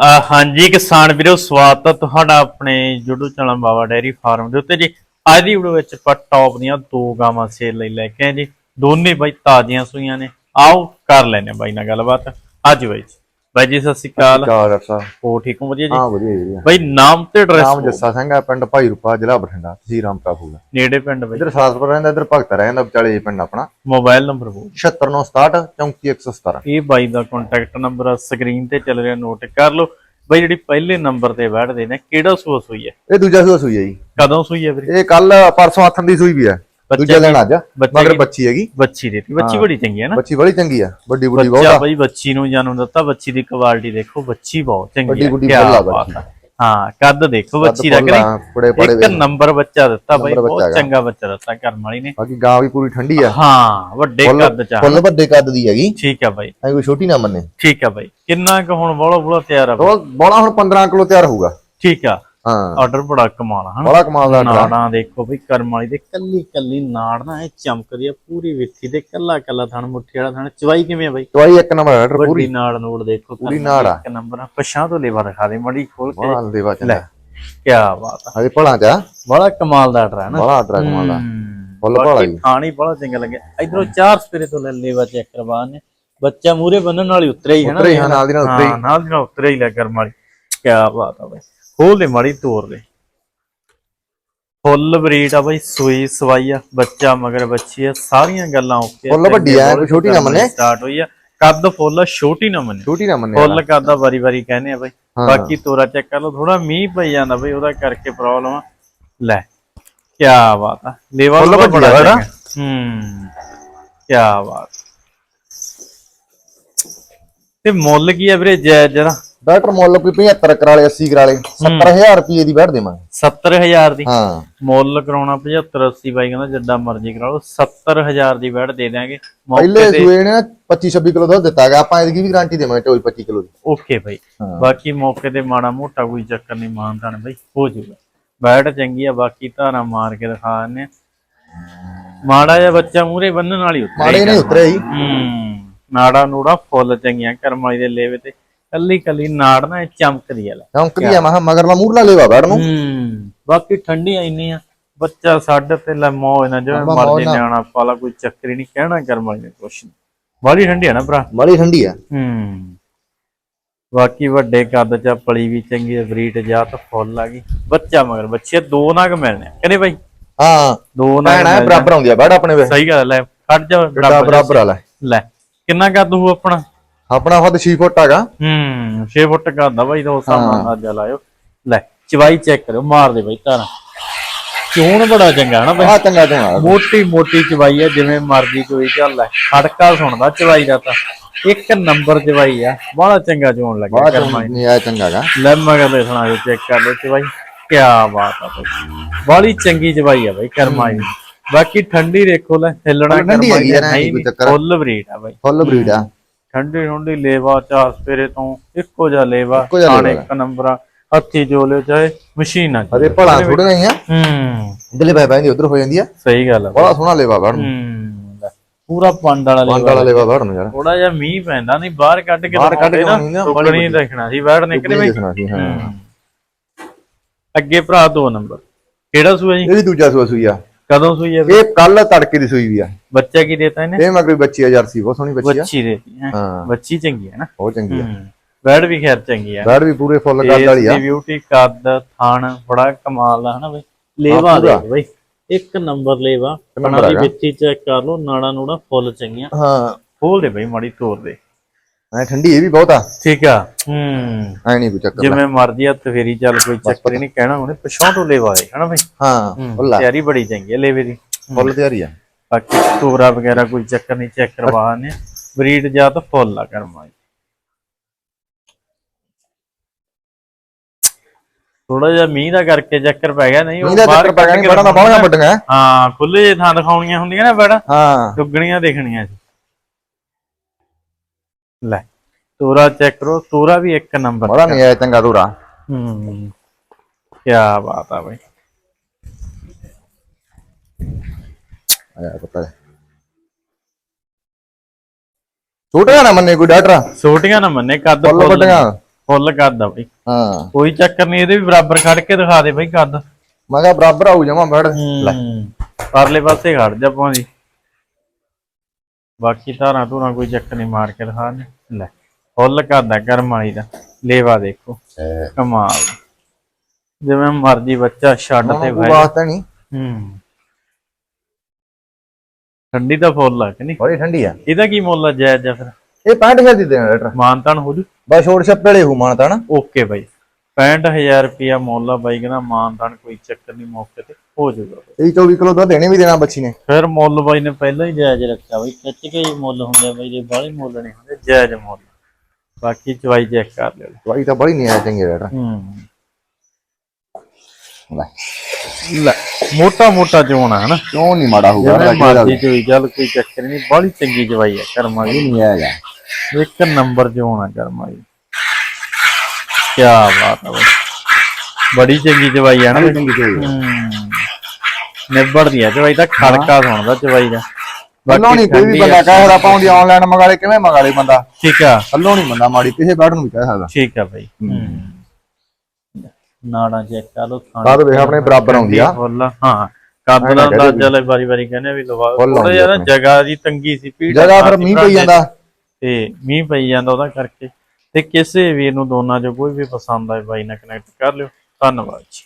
ਹਾਂਜੀ, ਕਿਸਾਨ ਵੀਰੋ, ਸਵਾਗਤ ਹੈ ਤੁਹਾਡਾ ਆਪਣੇ YouTube channel Baba dairy farm ਦੇ ਉੱਤੇ ਜੀ। ਅੱਜ ਦੀ ਵੀਡੀਓ ਵਿੱਚ ਆਪਾਂ ਟੌਪ ਦੀਆਂ ਦੋ ਗਾਵਾਂ ਸੇਲ ਲਈ ਲੈ ਕੇ ਆਏ ਜੀ। ਦੋਨੇ ਬਾਈ ਤਾਜ਼ੀਆਂ ਸੂਈਆਂ ਨੇ। ਆਓ, ਕਰ ਲੈਨੇ ਬਾਈ ਨਾਲ ਗੱਲਬਾਤ। ਅੱਜ ਬਾਈ ਜੀ। ਬਾਈ ਜੀ ਸਤਿ ਸ਼੍ਰੀ ਅਕਾਲ। ਚਾਰ ਅਰਸਾ ਹੋ ਠੀਕ ਹੋ ਵਧੀਆ ਜੀ? ਹਾਂ ਵਧੀਆ ਜੀ, ਵਧੀਆ। ਬਾਈ ਨਾਮ ਤੇ ਨਾਮ ਐਡਰੈਸ ਜੱਸਾ ਸਿੰਘ ਹੈ ਪਿੰਡ ਭਾਈ ਰੂਪਾ ਜ਼ਿਲ੍ਹਾ ਬਠਿੰਡਾ ਤਹਿਸੀਲ ਰਾਮਪੁਰਾ ਫੂਲ। ਨੇੜੇ ਪਿੰਡ ਬਾਈ। ਇਧਰ ਸਾਸਪੁਰ ਰਹਿੰਦਾ ਇਧਰ ਭਗਤ ਰਹਿੰਦਾ ਵਿਚਾਲੇ ਜੀ ਪਿੰਡ ਆਪਣਾ। ਮੋਬਾਈਲ ਨੰਬਰ ਬੋਲ। 76967 34117 ਇਹ ਬਾਈ ਦਾ ਕੰਟੈਕਟ ਨੰਬਰ ਸਕਰੀਨ ਤੇ ਚੱਲ ਰਿਹਾ ਨੋਟ ਕਰ ਲਓ। ਬਾਈ ਜਿਹੜੀ ਪਹਿਲੇ ਨੰਬਰ ਤੇ ਬੈਠਦੇ ਨੇ ਕਿਹੜਾ ਸੂਆ ਸੂਈ ਹੈ? ਇਹ ਦੂਜਾ ਸੂਆ ਸੂਈ ਹੈ ਜੀ। ਕਦੋਂ ਸੂਈ ਹੈ ਵੀਰੇ? ਇਹ ਕੱਲ ਪਰਸੋਂ ਆਥਣ ਦੀ ਸੂਈ ਵੀ ਹੈ। ਦੂਜਾ ਦਿਨ ਅੱਜ ਬੱਚਾ ਮਗਰ ਬੱਚੀ ਹੈਗੀ। ਬੱਚੀ ਦੇਤੀ ਬੱਚੀ। ਬੜੀ ਚੰਗੀ ਹੈ ਨਾ। ਬੱਚੀ ਬੜੀ ਚੰਗੀ ਆ ਵੱਡੀ ਬੁੱਢੀ ਬਹੁਤ ਆ। ਬਈ ਬੱਚੀ ਨੂੰ ਜਨਮ ਦਿੱਤਾ ਬੱਚੀ ਦੀ ਕੁਆਲਿਟੀ ਦੇਖੋ ਬੱਚੀ ਬਹੁਤ ਚੰਗੀ ਵੱਡੀ ਹੈ। ਬੁੱਢੀ ਆ ਬਾਤ ਬੱਚੀ। ਹੈ। ਕੱਦ ਦੇਖੋ ਬੱਚੀ ਦਾ ਕਰੀ ਆ, ਇੱਕ। ਨੰਬਰ ਬੱਚਾ ਦਿੱਤਾ ਬਈ ਬਹੁਤ। ਚੰਗਾ ਬੱਚਾ ਦਿੱਤਾ ਕਰਮ ਵਾਲੀ ਨੇ। ਬਾਕੀ ਗਾਂ ਵੀ ਪੂਰੀ ਠੰਡੀ ਆ। ਹਾਂ ਵੱਡੇ ਕੱਦ ਚ ਆ। ਫੁੱਲ ਵੱਡੇ ਕੱਦ ਦੀ ਹੈਗੀ। ਠੀਕ ਹੈ ਬਾਈ। ਐ ਕੋਈ ਛੋਟੀ ਨਾ ਮੰਨੇ। ਠੀਕ ਹੈ ਬਾਈ। ਕਿੰਨਾ ਕੁ ਹੁਣ ਬੋਲਾ ਬੋਲਾ ਤਿਆਰ ਆ ਬੋਲਾ ਹੁਣ 15 ਕਿਲੋ ਤਿਆਰ ਹੋਊਗਾ। ਠੀਕ ਆ। ਹਾਂ। ਆਰਡਰ ਬੜਾ ਕਮਾਲ ਆ ਹਨਾ? ਬੜਾ ਕਮਾਲ ਦਾ ਡਰਾ ਨਾੜਾਂ ਦੇਖੋ ਬਈ ਕਰਮ ਵਾਲੀ ਦੇ ਕੱਲੀ ਕੱਲੀ ਨਾੜ ਨਾ ਇਹ ਚਮਕਦੀ ਆ ਪੂਰੀ ਵਿੱਥੀ ਤੇ ਕੱਲਾ ਕੱਲਾ ਥਣ ਮੁੱਠੀ ਵਾਲਾ ਥਣ। ਚਵਾਈ ਕਿਵੇਂ ਆ ਬਾਈ? ਦਵਾਈ ਇੱਕ ਨੰਬਰ ਹੈ ਵੱਡੀ ਪੂਰੀ। ਨਾੜ ਨੂੜ ਦੇਖੋ ਪੂਰੀ ਕਰਮ ਨਾੜ ਆ। ਇੱਕ ਨੰਬਰ ਆ। ਪਛਾਂ ਤੋਂ ਲੇਵਾ ਦਿਖਾ ਦੇ ਮੜੀ ਖੋਲ ਕੇ। ਬੜਾ ਦੇਵਾ ਲੈ ਚੰਗਾ ਕੀ ਬਾਤ ਆ। ਹਜੇ ਭਲਾ ਚ ਬੜਾ ਕਮਾਲ ਦਾ ਡਰਾ ਨਾ ਬੜਾ ਡਰਾ ਕਮਾਲ ਦਾ। ਹੂੰ। ਫੁੱਲ ਭਾਲਾ ਬਾਕੀ ਜੀ। ਖਾਣੀ ਬੜਾ ਚੰਗਾ ਲੱਗਿਆ। ਇਧਰੋਂ ਚਾਰ ਸਪਰੇ ਤੋਂ ਲੈ ਲੇਵਾ ਚੈੱਕ ਕਰਵਾ ਨੇ ਬੱਚਾ ਮੂਰੇ ਬੰਨਣ ਵਾਲੀ ਉਤਰਿਆ ਹੀ ਹੈ ਨਾ ਉਤਰਿਆ ਹੀ, ਹਾਂ, ਨਾਲ ਦੀ ਨਾਲ ਉਤਰਿਆ ਹੀ। ਹਾਂ, ਨਾਲ ਦੀ ਨਾਲ ਉਤਰਿਆ ਹੀ ਲੈ ਕਰਮ ਵਾਲੀ। ਕੀ ਬਾਤ ਆ ਬਾਈ। ਖੋਲ ਦੇ ਮਾੜੀ ਤੋਰ ਦੇ। ਫੁੱਲ ਬਰੀਡ ਆ ਬਾਈ ਸੂਈ ਸਵਾਈ ਆ ਬੱਚਾ ਮਗਰ ਬੱਚੀ ਆ ਸਾਰੀਆਂ ਗੱਲਾਂ ਓਕੇ ਫੁੱਲ ਵੱਡੀ ਆ, ਛੋਟੀ ਨਾ ਮੰਨੇ। ਸਟਾਰਟ ਹੋਈ ਆ। ਕੱਦ ਫੁੱਲ ਛੋਟੀ ਨਾ ਮੰਨੇ। ਛੋਟੀ ਨਾ ਮੰਨੇ ਫੁੱਲ ਕਰਦਾ ਵਾਰੀ ਵਾਰੀ ਕਹਿੰਦੇ ਆ ਬਾਈ। ਹਾਂ। ਬਾਕੀ ਤੋਰਾ ਚੈੱਕ ਕਰ ਲਓ ਥੋੜਾ ਮੀਂਹ ਪਈ ਜਾਂਦਾ ਬਾਈ ਉਹਦਾ ਕਰਕੇ ਪ੍ਰੋਬਲਮ ਆ। ਲੈ ਕੀ ਬਾਤ ਆ। ਲੇਵਾ ਫੁੱਲ ਬੜਾ। ਚੰਗਾ। ਹੂੰ ਕੀ ਬਾਤ। ਤੇ ਮੁੱਲ ਕੀ ਆ ਵੀਰੇ ਜੈ ਜਰਾ? ਡਾਕਟਰ ਮੁੱਲ ਕੋਈ 75 ਕਰਾਲੇ 80 ਕਰਾਲੇ 70000 ਰੁਪਏ ਦੀ ਬੈਠ ਦੇਵਾਂਗੇ। 70000 ਦੀ? ਹਾਂ। ਮੁੱਲ ਕਰਾਉਣਾ 75 80 ਬਾਈ ਕਹਿੰਦਾ ਜਿੱਦਾਂ ਮਰਜ਼ੀ ਕਰਾ ਲਓ 70000 ਦੀ ਬੈਠ ਦੇ ਦਿਆਂਗੇ। ਪਹਿਲੇ ਸੂਏ ਨੇ 25 26 ਕਿਲੋ ਦੁੱਧ ਦਿੱਤਾ ਗਿਆ ਆਪਾਂ ਇਹਦੀ ਵੀ ਗਾਰੰਟੀ ਦੇਵਾਂਗੇ ਢੋਈ 25 ਕਿਲੋ ਦੀ। ਓਕੇ ਬਾਈ। ਬਾਕੀ ਮੌਕੇ ਤੇ ਮਾੜਾ ਮੋਟਾ ਕੋਈ ਚੱਕਰ ਨਹੀਂ ਮਾਨਤਾਨ ਬਾਈ ਹੋ ਜਾਊਗਾ। ਬੈਠ ਚੰਗੀ ਆ ਬਾਕੀ ਧਾਰਾ ਮਾਰ ਕੇ ਦਿਖਾ ਦਿੰਨੇ। ਮਾੜਾ ਜਿਹਾ ਬੱਚਾ ਮੂਰੇ ਬੰਨਣ ਵਾਲੀ ਉੱਤੇ ਮਾੜੇ ਨਹੀਂ ਉਤਰੇ ਹੀ। ਹੂੰ। ਨਾੜਾ ਨੂੜਾ ਫੁੱਲ ਚੰਗੀਆਂ ਕਰਮ ਵਾਲੀ ਦੇ ਲੇਵੇ ਤੇ ਕੱਲੀ ਕੱਲੀ ਨਾੜ ਨਾ ਚਮਕਦੀ ਆ ਲੈ। ਚੌਂਕਦੀ ਆ ਮਹਾ ਮਗਰਲਾ ਮੂਰਲਾ ਲੈਵਾ ਬੈਠ ਨੂੰ। ਹੂੰ ਬਾਕੀ ਠੰਡੀਆਂ ਇੰਨੀਆਂ ਬੱਚਾ ਛੱਡ ਤੇ ਲੈ ਮੌਜ ਨਾ ਜਿਵੇਂ ਮਰਜ਼ੀ। ਨਿਆਣਾ ਪਾਲਾ ਕੋਈ ਚੱਕਰ ਹੀ ਨਹੀਂ ਕਹਿਣਾ ਕਰਮ ਨੇ ਕੁਛ ਨਹੀਂ। ਬਾਲੀ ਠੰਡੀ ਆ ਨਾ ਭਰਾ? ਬੜੀ ਠੰਡੀ ਆ। ਹੂੰ। ਬਾਕੀ ਵੱਡੇ ਕੱਦ ਚ ਪਲੀ ਵੀ ਚੰਗੀ ਹੈ ਬਰੀਡ ਜਾਤ ਫੁੱਲ ਆ ਗਈ। ਬੱਚਾ ਮਗਰ ਬੱਚੇ ਦੋ ਨਗ ਮਿਲਣੇ ਆ। ਕਹਿੰਦੇ ਬਾਈ ਹਾਂ ਦੋ ਨਗ ਭੈਣਾ ਮਿਲ ਬਰਾਬਰ ਆਉਂਦੀ ਆ ਆਪਣੇ ਵੇ। ਸਹੀ ਗੱਲ ਹੈ ਖੜ ਜਾ ਬਰਾਬਰ ਬਰਾਬਰ ਵਾਲਾ ਲੈ ਕਿੰਨਾ ਕੱਦ ਹੋਊ ਆਪਣਾ? ਆਪਣਾ ਹੱਦ 6 ਫੁੱਟ ਹੈਗਾ। ਹੂੰ 6 ਫੁੱਟ ਆ ਬਾਈ ਦੋ ਸਾਹਮਣੇ ਅੱਜ ਲਾਇਓ। ਲੈ ਚਵਾਈ ਚੈੱਕ ਕਰੋ ਮਾਰ ਦੇ ਬਾਈ ਤਾਰਾ। ਚੋਣ ਬੜਾ ਚੰਗਾ ਨਾ ਬਾਈ? ਆ ਚੰਗਾ ਚੰਗਾ ਮੋਟੀ ਮੋਟੀ ਚਵਾਈ ਹੈ ਜਿਵੇਂ ਮਰਜ਼ੀ ਕੋਈ ਚੱਲ ਹੈ ਖੜਕਾ ਸੁਣਦਾ ਚਵਾਈ ਦਾ ਤਾਂ। ਇੱਕ ਨੰਬਰ ਚਵਾਈ ਆ ਬੜਾ ਚੰਗਾ ਚੋਣ ਲੱਗਿਆ ਕਰਮਾ ਨਹੀਂ ਆਇਆ ਚੰਗਾ ਹੈਗਾ। ਲੈ ਮਗਰ ਦੇ ਸੁਣਾ ਚੈੱਕ ਕਰ ਲਓ ਚਵਾਈ ਕੀ ਬਾਤ ਆ ਬਾਈ। ਬੜੀ ਚੰਗੀ ਚਵਾਈ ਆ ਬਾਈ ਕਰਮਾ ਬਾਕੀ ਠੰਡੀ ਦੇਖੋ ਲੈ ਹਿੱਲਣਾ ਕਰਮਾ ਆ ਨਹੀਂ। ਫੁੱਲ ਬਰੀਡ ਆ ਬਾਈ। ਫੁੱਲ ਬਰੀਡ ਆ। ਠੰਡੀ ਠੰਡੀ ਲੇਵਾ ਚਾਰ ਸਪੇਰੇ ਤੋਂ ਇੱਕੋ ਜਿਹਾ ਲੇਵਾ ਇੱਕੋ ਜਿਹਾ ਲੇਵਾ। ਇੱਕ ਨੰਬਰ ਹੱਥੀ ਜੋ ਲਿਓ ਚਾਹੇ ਮਸ਼ੀਨ ਆ ਅਰੇ ਭਲਾ ਥੋੜੇ ਨਹੀਂ ਆ। ਹੂੰ। ਇਧਰਲੇ ਬਾਈ ਬਾਈ ਉਧਰ ਹੋ ਜਾਂਦੀ ਆ। ਸਹੀ ਗੱਲ ਆ। ਬੜਾ ਸੋਹਣਾ ਲੈਵਾ ਬੈਠ ਨੂੰ। ਹੂੰ ਲੈ, ਪੂਰਾ ਪੰਡ ਵਾਲਾ ਲੇਵਾ। ਵਾਲਾ ਲੈਵਾ ਬੈਠ ਨੂੰ ਯਾਰ। ਥੋੜਾ ਜਿਹਾ ਮੀਂਹ ਪੈਂਦਾ ਨਹੀਂ ਬਾਹਰ ਕੱਢ ਕੇ ਬਾਹਰ ਕੱਢ ਕੇ ਆਉਣੀ ਨਾ, ਬੜੀ ਦੇਖਣਾ ਸੀ ਬਾਹਰ ਨਿਕਲੇ ਦੇਖਣਾ ਸੀ ਹਾਂ। ਅੱਗੇ ਭਰਾ ਦੋ ਨੰਬਰ। ਕਿਹੜਾ ਸੂਆ ਜੀ? ਇਹ ਵੀ ਦੂਜਾ ਸੂਆ ਸੂਈ ਆ। ਕਦੋਂ ਸੂਈ ਹੈ ਇਹ ਕੱਲ ਤੜਕੇ ਦੀ ਸੂਈ ਵੀ ਆ। ਬੱਚਾ ਕੀ ਦੇਤਾ ਇਹਨੇ? ਇਹ ਮਗਰ ਬੱਚੀ ਆ ਜਰਸੀ ਬਹੁਤ ਸੋਹਣੀ ਬੱਚੀ ਆ। ਬੱਚੀ ਦੇਤੀ ਹੈ? ਹਾਂ। ਬੱਚੀ ਚੰਗੀ ਹੈ ਨਾ? ਬਹੁਤ ਚੰਗੀ ਆ। ਬੈਡ ਵੀ ਖੈਰ ਚੰਗੀ ਹੈ ਬੈਠ ਵੀ ਪੂਰੇ ਫੁੱਲ ਕੱਦ ਵਾਲੀ ਆ। ਬਿਊਟੀ ਕੱਦ ਥਾਣ ਬੜਾ ਕਮਾਲ ਦਾ ਹਨਾ ਬਈ? ਲੇਵਾ ਦੇ। ਬਈ। ਇੱਕ ਨੰਬਰ ਲੇਵਾ। ਕਣਾ ਦੀ। ਵਿੱਚੀ ਚੈੱਕ ਕਰ ਲਓ ਨਾੜਾ ਨੂੜਾ ਫੁੱਲ ਚੰਗੀਆਂ। ਹਾਂ। ਖੋਲ ਦੇ ਬਈ ਮਾੜੀ ਤੋਰ ਦੇ। ਐ ਠੰਡੀ ਇਹ ਵੀ ਬਹੁਤ ਆ। ਠੀਕ ਆ। ਹੂੰ ਐ ਨਹੀਂ ਕੋਈ ਚੱਕਰ ਜਿਵੇਂ ਮਰਜ਼ੀ ਆ ਤਫੇਰੀ ਚੱਲ ਕੋਈ ਚੱਕਰ ਨਹੀਂ ਕਹਿਣਾ ਉਹਨੇ ਪਿਛੋਂ ਤੋਂ ਲੇਵਾ ਹੈ ਹਨਾ ਬਈ? ਹਾਂ ਫੁੱਲ ਤਿਆਰੀ ਬੜੀ ਚੰਗੀ ਹੈ ਲੇਵੇ ਦੀ। ਫੁੱਲ ਤਿਆਰੀ ਆ। ਬਾਕੀ ਤੋਰਾ ਵਗੈਰਾ ਕੋਈ ਚੱਕਰ ਨਹੀਂ ਚੈੱਕ ਕਰਵਾ ਨੇ ਬਰੀਡ ਜਾਤ ਫੁੱਲ ਆ ਕਰਮਾ ਥੋੜਾ ਜਿਹਾ ਮੀਂਹ ਦਾ ਕਰਕੇ ਚੱਕਰ ਪੈ ਗਿਆ ਨਹੀਂ ਉਹ ਬਾਹਰ ਪੈ ਗਿਆ ਬੜਾ ਤਾਂ ਬਹੁਤ ਵੱਡੀਆਂ। ਹਾਂ ਖੁੱਲੇ ਥਾਂ ਦਿਖਾਉਣੀਆਂ ਹੁੰਦੀਆਂ ਨਾ ਬੜਾ। ਹਾਂ। ਦੁੱਗਣੀਆਂ ਦੇਖਣੀਆਂ ਸੀ। ਲੈ ਤੋਰਾ ਚੈੱਕ ਕਰੋ ਤੋਰਾ ਵੀ ਇੱਕ ਨੰਬਰ ਬੜਾ ਨਹੀਂ ਆਇਆ ਚੰਗਾ ਦੂਰਾ ਹੂੰ ਕੀ ਬਾਤ ਆ ਬਈ। ਆਇਆ ਪਤਾ ਹੈ ਛੋਟਾ ਨਾ ਮੰਨੇ ਕੋਈ ਡਾਕਟਰ? ਛੋਟੀਆਂ ਨਾ ਮੰਨੇ ਕੱਦ ਫੁੱਲ ਵੱਡੀਆਂ। ਫੁੱਲ ਕੱਦ ਆ ਬਈ। ਹਾਂ। ਕੋਈ ਚੱਕਰ ਨਹੀਂ ਇਹਦੇ ਵੀ ਬਰਾਬਰ ਖੜ ਕੇ ਦਿਖਾ ਦੇ ਬਈ ਕੱਦ। ਮੈਂ ਕਿਹਾ ਬਰਾਬਰ ਆਊ ਜਾਵਾਂ ਬੜ ਲੈ। ਪਰਲੇ ਪਾਸੇ ਖੜ ਜਾ ਭਾਂਜੀ ਬਾਕੀ ਧਾਰਾਂ ਧੂਰਾਂ ਕੋਈ ਚੱਕਰ ਨਹੀਂ ਮਾਰ ਕੇ ਦਿਖਾ ਦੇ ਲੈ ਫੁੱਲ ਕੱਦ ਆ ਕਰਮ ਵਾਲੀ ਦਾ। ਲੇਵਾ ਦੇਖੋ ਕਮਾਲ। ਜਿਵੇਂ ਮਰਜ਼ੀ ਬੱਚਾ ਛੱਡ ਤੇ ਭਾਈ ਵਾਸਤਾ ਨਹੀਂ। ਹੂੰ। ਠੰਡੀ ਦਾ ਫੁੱਲ ਆ ਕਿ ਨਹੀਂ? ਬੜੀ ਠੰਡੀ ਆ। ਇਹਦਾ ਕੀ ਮੁੱਲ ਆ ਜਾਇਜ਼ ਜਾਂ ਫਿਰ? ਇਹ 65000 ਦੀ ਦੇਣਾ ਲੈਟਰ ਮਾਨਤਾਨ ਹੋ ਜੂ। ਬਸ ਛੋੜ ਛੱਪੇਲੇ ਹੂ ਮਾਨਤਾ ਨਾ ਓਕੇ ਬਾਈ। 65000 ਰੁਪਿਆ ਮੁੱਲ ਆ ਬਾਈ ਕਹਿੰਦਾ ਮਾਨਤਾਨ ਕੋਈ ਚੱਕਰ ਨਹੀਂ ਮੌਕੇ ਤੇ ਹੋ ਜਾਊਗਾ। ਇਹ 24 ਕਿਲੋ ਦੁੱਧ ਦੇਣੇ ਵੀ ਦੇਣਾ ਬੱਚੀ ਨੇ। ਫਿਰ ਮੁੱਲ ਬਾਈ ਨੇ ਪਹਿਲਾਂ ਹੀ ਜਾਇਜ਼ ਰੱਖਿਆ ਬਾਈ ਖਿੱਚ ਕੇ ਹੀ ਮੁੱਲ ਹੁੰਦੇ ਬਾਈ ਜੇ ਬਾਹਲੀ ਮੁੱਲ ਨਹੀਂ ਹੁੰਦੇ ਜਾਇਜ਼ ਮੁੱਲ। ਬਾਕੀ ਚਵਾਈ ਚੈੱਕ ਕਰ ਲਿਓ। ਦਵਾਈ ਤਾਂ ਬੜੀ ਨਹੀਂ ਆ ਚੰਗੀ ਲੈਟਰ ਹੂੰ। ਲੈ। ਮੋਟਾ ਮੋਟਾ ਚੋਣਾ ਹਨਾ? ਕਿਉਂ ਨਹੀਂ ਮਾੜਾ ਹੋਊਗਾ ਜਿਵੇਂ ਇਹਦਾ ਮਰਜ਼ੀ ਚੋਈ ਚੱਲ ਕੋਈ ਚੱਕਰ ਨਹੀਂ ਬਾਹਲੀ ਚੰਗੀ ਚਵਾਈ ਆ ਕਰਮਾਂ ਦੀ। ਨਹੀਂ ਆਏਗਾ ਇੱਕ ਨੰਬਰ ਚੋਣਾ ਕਰਮਾਂ ਦੀ। ਕੀ ਬਾਤ ਆ ਬਾਈ। ਬੜੀ ਚੰਗੀ ਚਵਾਈ ਆ ਨਾ ਬਾਈ। ਚੰਗੀ ਚੋਈ ਹੂੰ। ਨਿਬੜਦੀ ਆ ਚਵਾਈ ਤਾਂ ਖੜਕਾ ਸੁਣਦਾ ਚਵਾਈ ਦਾ। ਵੱਲੋਂ ਨਹੀਂ ਕੋਈ ਵੀ ਠੰਡੀ ਬੰਦਾ ਆ। ਕਹਿ ਸਕਦਾ ਪਾਉਂਦੀ ਆਨਲਾਈਨ ਮੰਗਾ ਲੈ ਕਿਵੇਂ ਮੰਗਾ ਲੈ ਬੰਦਾ? ਠੀਕ ਆ। ਥੱਲੋਂ ਨਹੀਂ ਬੰਦਾ ਮਾੜੀ ਕਿਸੇ ਬੈਠ ਨੂੰ ਵੀ ਕਹਿ ਸਕਦਾ। ਠੀਕ ਆ ਬਾਈ। ਨਾੜਾਂ ਚੈੱਕ ਕਰ ਲੋ ਕੱਦ ਵੇਖ ਆਪਣੇ ਬਰਾਬਰ ਆਉਂਦੀ ਆ। ਫੁੱਲ। ਹਾਂ ਕੱਦ ਦਾ ਅੰਦਾਜ਼ਾ ਲੈ ਵਾਰੀ ਵਾਰੀ ਕਹਿੰਦੇ ਆ ਵੀ ਲਵਾ ਫੁੱਲ ਥੋੜਾ ਆਉਂਦੀ ਨਾ ਆਪਣੇ। ਜਗ੍ਹਾ ਦੀ ਤੰਗੀ ਸੀ ਪੀੜ ਜਗ੍ਹਾ ਫਿਰ ਮੀਂਹ ਪਈ ਜਾਂਦਾ। ਤੇ ਮੀਂਹ ਪਈ ਜਾਂਦਾ ਉਹਦਾ ਕਰਕੇ। ਤੇ ਕਿਸੇ ਵੀਰ ਨੂੰ ਦੋਨਾਂ ਚੋਂ ਕੋਈ ਵੀ ਪਸੰਦ ਆਏ, ਬਾਈ ਨਾਲ ਕਨੈਕਟ ਕਰ ਲਿਓ। ਧੰਨਵਾਦ ਜੀ।